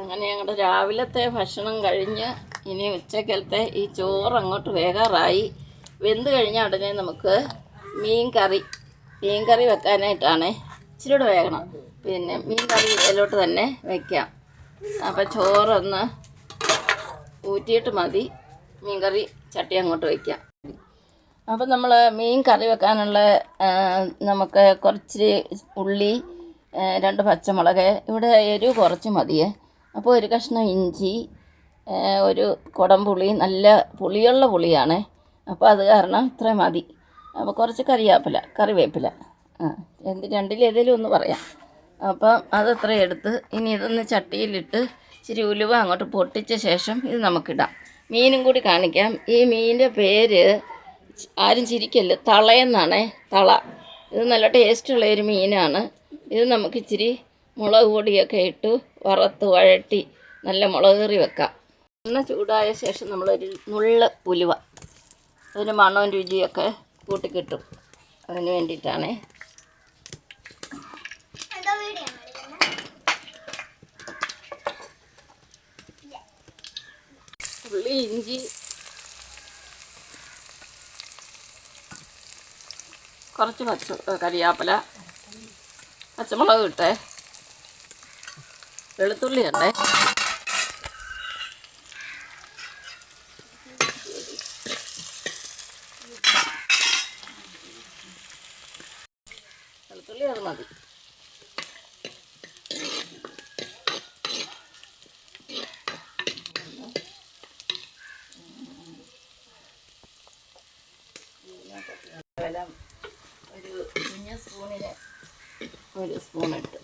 അങ്ങനെ ഞങ്ങളുടെ രാവിലത്തെ ഭക്ഷണം കഴിഞ്ഞ് ഇനി ഉച്ചക്കലത്തെ ഈ ചോറ് അങ്ങോട്ട് വേകാറായി വെന്ത് കഴിഞ്ഞ ഉടനെ നമുക്ക് മീൻ കറി മീൻ കറി വെക്കാനായിട്ടാണ് ഇച്ചിരി കൂടെ വേകണം പിന്നെ മീൻ കറി ഇതിലോട്ട് തന്നെ വെക്കാം. അപ്പം ചോറൊന്ന് ഊറ്റിയിട്ട് മതി. മീൻ കറി ചട്ടി അങ്ങോട്ട് വയ്ക്കാം അപ്പം നമ്മൾ മീൻ കറി വെക്കാനുള്ള നമുക്ക് കുറച്ച് ഉള്ളി രണ്ട് പച്ചമുളക് ഇവിടെ എരിവ് കുറച്ച് മതിയേ. അപ്പോൾ ഒരു കഷ്ണം ഇഞ്ചി ഒരു കുടം പുളി നല്ല പുളിയുള്ള പുളിയാണ്. അപ്പോൾ അത് കാരണം ഇത്രയും മതി. അപ്പോൾ കുറച്ച് കറിവേപ്പില കറിവേപ്പില. ആ എന്ത് രണ്ടിലേതെങ്കിലും ഒന്ന് പറയാം. അപ്പം അതത്ര എടുത്ത് ഇനി ഇതൊന്ന് ചട്ടിയിലിട്ട് ഇച്ചിരി ഉലുവ അങ്ങോട്ട് പൊട്ടിച്ച ശേഷം ഇത് നമുക്കിടാം. മീനും കൂടി കാണിക്കാം. ഈ മീനിന്റെ പേര് ആരും ചിരിക്കല്ല തളയെന്നാണേ. തള. ഇത് നല്ല ടേസ്റ്റുള്ള ഒരു മീനാണ്. ഇത് നമുക്ക് ഇച്ചിരി മുളക് പൊടിയൊക്കെ ഇട്ട് വറുത്ത് വഴട്ടി നല്ല മുളക് കറി വെക്കാം. എണ്ണ ചൂടായ ശേഷം നമ്മളൊരു നുള്ള ഉലുവ. അതിന് മണവും രുചിയൊക്കെ കൂട്ടിക്കിട്ടും അതിന് വേണ്ടിയിട്ടാണേ. ഉള്ളി ഇഞ്ചി. കുറച്ച് പച്ച കരിയാപ്പില. പച്ചമുളക് ഇട്ടേ. വെളുത്തുള്ളി ഉണ്ടേ വെളുത്തുള്ളി അത് മതി. ഒരു കുഞ്ഞ സ്പൂണിന് ഒരു സ്പൂൺ ഇട്ട്.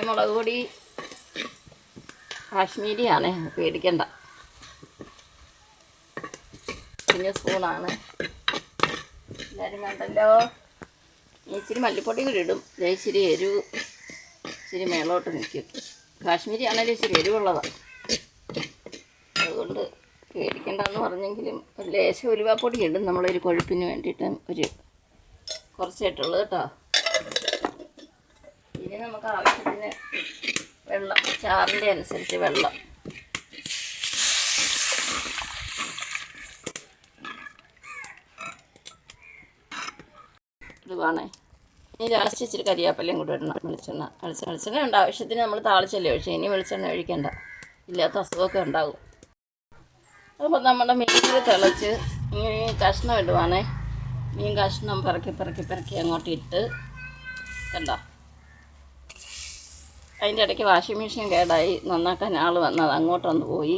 പിന്നെ മുളക് പൊടി കാശ്മീരിയാണ് പേടിക്കണ്ട. പിന്നെ സ്പൂണാണ്. എല്ലാവരും കണ്ടല്ലോ? ഇച്ചിരി മല്ലിപ്പൊടി കൂടി ഇടും. ഇച്ചിരി എരിവ് ഇച്ചിരി മേളോട്ട് നിൽക്കും കാശ്മീരി ആണെങ്കിലും ഇച്ചിരി എരിവുള്ളതാണ് അതുകൊണ്ട് പേടിക്കണ്ടെന്ന് പറഞ്ഞെങ്കിലും ഒരു ലേശം ഉലുവാപ്പൊടി ഇടും. നമ്മളൊരു കൊഴുപ്പിന് വേണ്ടിയിട്ട് ഒരു കുറച്ചായിട്ടുള്ളൂ കേട്ടോ. ഇനി നമുക്ക് ആവശ്യത്തിന് വെള്ളം ചാറിന്റെ അനുസരിച്ച് വെള്ളം. ഇടുവാണേ ഇനി ലാസ്റ്റ് ഇച്ചിരി കരിയാപ്പലയും കൂടെ ഇടണം. വെളിച്ചെണ്ണ വെളിച്ചെണ്ണ വെളിച്ചെണ്ണ ഉണ്ട്. ആവശ്യത്തിന് നമ്മൾ താളിച്ചല്ലേ ഒഴിച്ചേ ഇനി വെളിച്ചെണ്ണ ഒഴിക്കണ്ട. ഇല്ലാത്ത അസുഖമൊക്കെ ഉണ്ടാകും. അപ്പോൾ നമ്മുടെ മീൻ തിളച്ച് ഇങ്ങനെ കഷ്ണം ഇടുവാണേ. മീൻ കഷ്ണം പിറക്കി പിറക്കി പിറക്കി അങ്ങോട്ട് ഇട്ട് കണ്ടോ? അതിന്റെ ഇടയ്ക്ക് വാഷിംഗ് മെഷീൻ കേടായി നന്നാക്കാൻ ആൾ വന്നത് അങ്ങോട്ടൊന്ന് പോയി.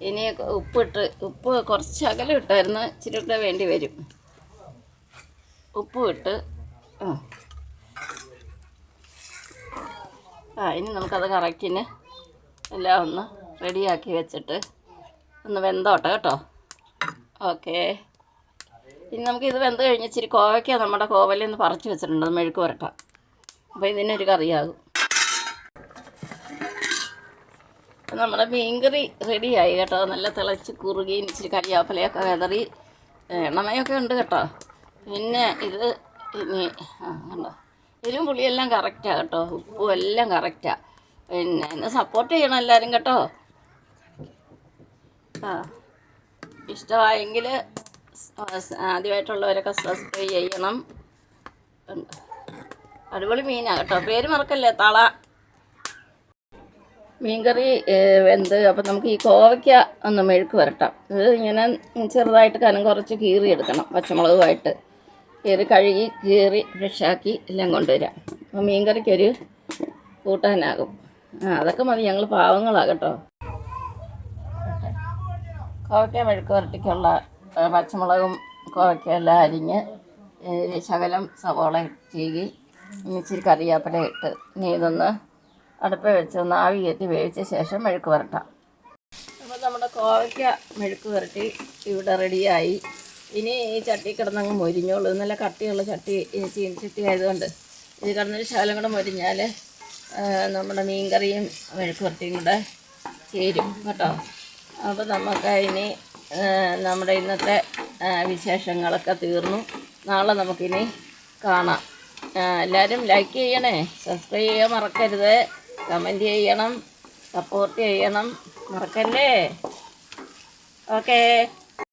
ഇനി ഉപ്പിട്ട് ഉപ്പ് കുറച്ച് അകലം ഇട്ടായിരുന്നു ഇച്ചിരി കൂടെ വേണ്ടി വരും. ഉപ്പ് ഇട്ട് ആ. ആ ഇനി നമുക്കത് കറക്റ്റിന് എല്ലാം ഒന്ന് റെഡിയാക്കി വെച്ചിട്ട് ഒന്ന് വെന്തോട്ടെ കേട്ടോ. ഓക്കേ. ഇനി നമുക്ക് ഇത് വെന്ത് കഴിഞ്ഞ് ഇച്ചിരി കോവയ്ക്ക നമ്മുടെ കോവലിൽ നിന്ന് പറിച്ച് വെച്ചിട്ടുണ്ട് മെഴുക്ക് വരട്ടാം അപ്പോൾ ഇതിനൊരു കറിയാകും അപ്പോൾ നമ്മുടെ മീൻകറി റെഡിയായി കേട്ടോ. നല്ല തിളച്ച് കുറുകി ഇച്ചിരി കരിയാപ്പലയൊക്കെ വിതറി എണ്ണമയൊക്കെ ഉണ്ട് കേട്ടോ. പിന്നെ ഇത് ഇനി കണ്ടോ? എരിവും പുളിയെല്ലാം കറക്റ്റാണ് കേട്ടോ. ഉപ്പും എല്ലാം കറക്റ്റാണ് പിന്നെ എന്നെ സപ്പോർട്ട് ചെയ്യണം എല്ലാവരും കേട്ടോ. ആ ഇഷ്ടമായെങ്കിൽ ആദ്യമായിട്ടുള്ളവരൊക്കെ സബ്സ്ക്രൈബ് ചെയ്യണം. അടിപൊളി മീനാണ് കേട്ടോ. പേര് മറക്കല്ലേ തള. മീൻകറി വെന്ത്. അപ്പം നമുക്ക് ഈ കോവയ്ക്ക ഒന്ന് മെഴുക്ക് വരട്ടാം. ഇത് ഇങ്ങനെ ചെറുതായിട്ട് കനം കുറച്ച് കീറി എടുക്കണം പച്ചമുളകുമായിട്ട്. കീറി കഴുകി കീറി ഫ്രഷാക്കി എല്ലാം കൊണ്ടുവരാം. അപ്പം മീൻകറിക്കൊരു കൂട്ടാനാകും. ആ അതൊക്കെ മതി. ഞങ്ങൾ പാവങ്ങളാകട്ടോ കോവയ്ക്ക മെഴുക്ക് വരട്ടിക്കുള്ള പച്ചമുളകും കോവയ്ക്ക എല്ലാം അരിഞ്ഞ് ശകലം സവോള ചീകി ഇച്ചിരി കറിവേപ്പില ഇട്ട് ഇനി ഇതൊന്ന് അടുപ്പ് വെച്ച് ഒന്ന് ആവി കയറ്റി വേവിച്ച ശേഷം മെഴുക്ക് വരട്ടാം അപ്പോൾ നമ്മുടെ കോവയ്ക്ക മെഴുക്ക് വരട്ടി ഇവിടെ റെഡിയായി. ഇനി ഈ ചട്ടി കിടന്നങ്ങ് മൊരിഞ്ഞോളൂ. നല്ല കട്ടിയുള്ള ചട്ടി ഈ ചട്ടി ആയതുകൊണ്ട് ഇത് കിടന്നൊരു ശകലം കൂടെ മൊരിഞ്ഞാൽ നമ്മുടെ മീൻകറിയും മെഴുക്ക് വരട്ടിയും കൂടെ ചേരും കേട്ടോ. അപ്പോൾ നമുക്ക് ഇനി നമ്മുടെ ഇന്നത്തെ വിശേഷങ്ങളൊക്കെ തീർന്നു. നാളെ നമുക്കിനി കാണാം. എല്ലാവരും ലൈക്ക് ചെയ്യണേ. സബ്സ്ക്രൈബ് ചെയ്യാൻ മറക്കരുത്. കമന്റ് ചെയ്യണം സപ്പോർട്ട് ചെയ്യണം. മറക്കല്ലേ? ഓക്കേ